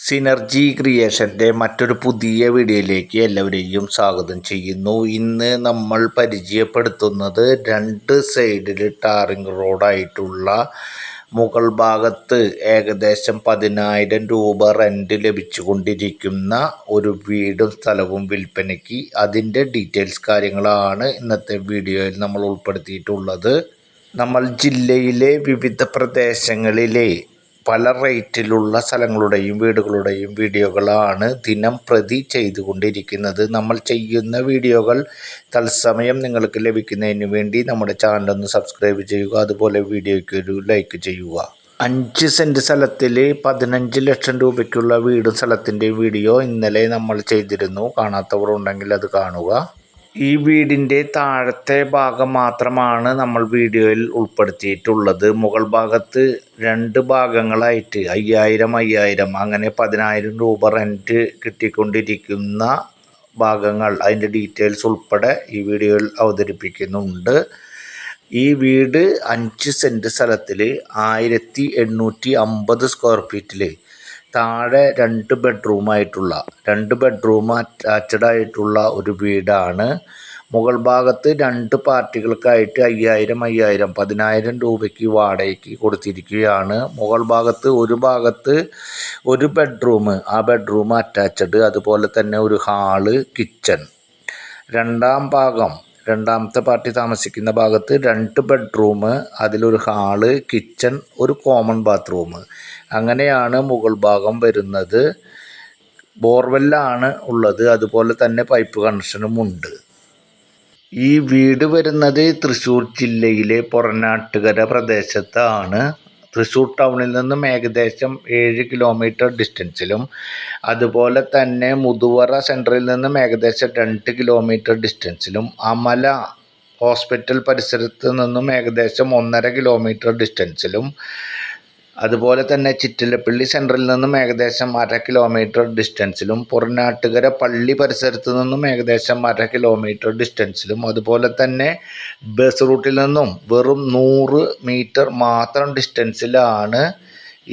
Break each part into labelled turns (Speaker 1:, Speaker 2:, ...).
Speaker 1: Synergy ക്രിയേഷന്റെ മറ്റൊരു പുതിയ വീഡിയോയിലേക്ക് എല്ലാവരെയും സ്വാഗതം ചെയ്യുന്നു. ഇന്ന് നമ്മൾ പരിചയപ്പെടുത്തുന്നത് രണ്ട് സൈഡിൽ ടാറിങ് റോഡായിട്ടുള്ള മുകൾ ഭാഗത്ത് ഏകദേശം പതിനായിരം രൂപ റെന്റ് ലഭിച്ചുകൊണ്ടിരിക്കുന്ന ഒരു വീടും സ്ഥലവും വിൽപ്പനയ്ക്ക്. അതിന്റെ ഡീറ്റെയിൽസ് കാര്യങ്ങളാണ് ഇന്നത്തെ വീഡിയോയിൽ നമ്മൾ ഉൾപ്പെടുത്തിയിട്ടുള്ളത്. നമ്മൾ ജില്ലയിലെ വിവിധ പ്രദേശങ്ങളിലെ പല റേറ്റിലുള്ള സ്ഥലങ്ങളുടെയും വീടുകളുടെയും വീഡിയോകളാണ് ദിനം പ്രതി ചെയ്തുകൊണ്ടിരിക്കുന്നത്. നമ്മൾ ചെയ്യുന്ന വീഡിയോകൾ തത്സമയം നിങ്ങൾക്ക് ലഭിക്കുന്നതിന് വേണ്ടി നമ്മുടെ ചാനൽ ഒന്ന് സബ്സ്ക്രൈബ് ചെയ്യുക അതുപോലെ വീഡിയോയ്ക്ക് ഒരു ലൈക്ക് ചെയ്യുക. അഞ്ച് സെന്റ് സ്ഥലത്തിൽ പതിനഞ്ച് ലക്ഷം രൂപയ്ക്കുള്ള വീടും സ്ഥലത്തിന്റെ വീഡിയോ ഇന്നലെ നമ്മൾ ചെയ്തിരുന്നു. കാണാത്തവർ ഉണ്ടെങ്കിൽ അത് കാണുക. ഈ വീടിന്റെ താഴത്തെ ഭാഗം മാത്രമാണ് നമ്മൾ വീഡിയോയിൽ ഉൾപ്പെടുത്തിയിട്ടുള്ളത്. മുകൾ ഭാഗത്ത് രണ്ട് ഭാഗങ്ങളായിട്ട് അയ്യായിരം അയ്യായിരം അങ്ങനെ പതിനായിരം രൂപ റെന്റ് കിട്ടിക്കൊണ്ടിരിക്കുന്ന ഭാഗങ്ങൾ അതിന്റെ ഡീറ്റെയിൽസ് ഉൾപ്പെടെ ഈ വീഡിയോയിൽ അവതരിപ്പിക്കുന്നുണ്ട്. ഈ വീട് അഞ്ച് സെന്റ് സ്ഥലത്തിൽ ആയിരത്തി എണ്ണൂറ്റി അമ്പത് സ്ക്വയർ ഫീറ്റിൽ താഴെ രണ്ട് ബെഡ്റൂമായിട്ടുള്ള രണ്ട് ബെഡ്റൂം അറ്റാച്ച്ഡ് ആയിട്ടുള്ള ഒരു വീടാണ്. മുകൾ ഭാഗത്ത് രണ്ട് പാർട്ടികൾക്കായിട്ട് അയ്യായിരം അയ്യായിരം പതിനായിരം രൂപയ്ക്ക് വാടകയ്ക്ക് കൊടുത്തിരിക്കുകയാണ്. മുകൾ ഭാഗത്ത് ഒരു ഭാഗത്ത് ഒരു ബെഡ്റൂം ആ ബെഡ്റൂം അറ്റാച്ച്ഡ് അതുപോലെ തന്നെ ഒരു ഹാൾ കിച്ചൺ രണ്ടാം ഭാഗം രണ്ടാമത്തെ പാർട്ടി താമസിക്കുന്ന ഭാഗത്ത് രണ്ട് ബെഡ്റൂം അതിലൊരു ഹാൾ കിച്ചൺ ഒരു കോമൺ ബാത്റൂം. അങ്ങനെയാണ് മുകൾ ഭാഗം വരുന്നത്. ബോർവെല്ലാണ് ഉള്ളത്. അതുപോലെ തന്നെ പൈപ്പ് കണക്ഷനും ഉണ്ട്. ഈ വീട് വരുന്നത് തൃശ്ശൂർ ജില്ലയിലെ പൊറനാട്ടുകര പ്രദേശത്താണ്. തൃശ്ശൂർ ടൗണിൽ നിന്നും ഏകദേശം ഏഴ് കിലോമീറ്റർ ഡിസ്റ്റൻസിലും അതുപോലെ തന്നെ മുതുവറ സെന്ററിൽ നിന്നും ഏകദേശം രണ്ട് കിലോമീറ്റർ ഡിസ്റ്റൻസിലും അമല ഹോസ്പിറ്റൽ പരിസരത്ത് നിന്നും ഏകദേശം ഒന്നര കിലോമീറ്റർ ഡിസ്റ്റൻസിലും അതുപോലെ തന്നെ ചിറ്റിലപ്പള്ളി സെന്ററിൽ നിന്നും ഏകദേശം അര കിലോമീറ്റർ ഡിസ്റ്റൻസിലും പുറനാട്ടുകര പള്ളി പരിസരത്ത് നിന്നും ഏകദേശം അര കിലോമീറ്റർ ഡിസ്റ്റൻസിലും അതുപോലെ തന്നെ ബസ് റൂട്ടിൽ നിന്നും വെറും നൂറ് മീറ്റർ മാത്രം ഡിസ്റ്റൻസിലാണ്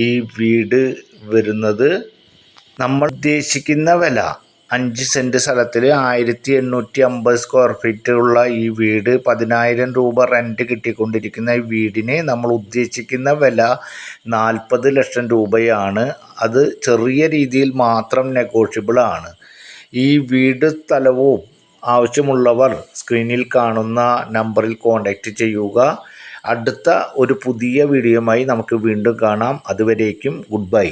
Speaker 1: ഈ വീട് വരുന്നത്. നമ്മൾ ഉദ്ദേശിക്കുന്ന വില അഞ്ച് സെന്റ് സ്ഥലത്തിൽ ആയിരത്തി എണ്ണൂറ്റി അമ്പത് സ്ക്വയർ ഫീറ്റ് ഉള്ള ഈ വീട് പതിനായിരം രൂപ റെന്റ് കിട്ടിക്കൊണ്ടിരിക്കുന്ന ഈ വീടിന് നമ്മൾ ഉദ്ദേശിക്കുന്ന വില നാൽപ്പത് ലക്ഷം രൂപയാണ്. അത് ചെറിയ രീതിയിൽ മാത്രം നെഗോഷ്യബിൾ ആണ്. ഈ വീട് സ്ഥലവും ആവശ്യമുള്ളവർ സ്ക്രീനിൽ കാണുന്ന നമ്പറിൽ കോൺടാക്റ്റ് ചെയ്യുക. അടുത്ത ഒരു പുതിയ വീഡിയോയുമായി നമുക്ക് വീണ്ടും കാണാം. അതുവരേക്കും ഗുഡ് ബൈ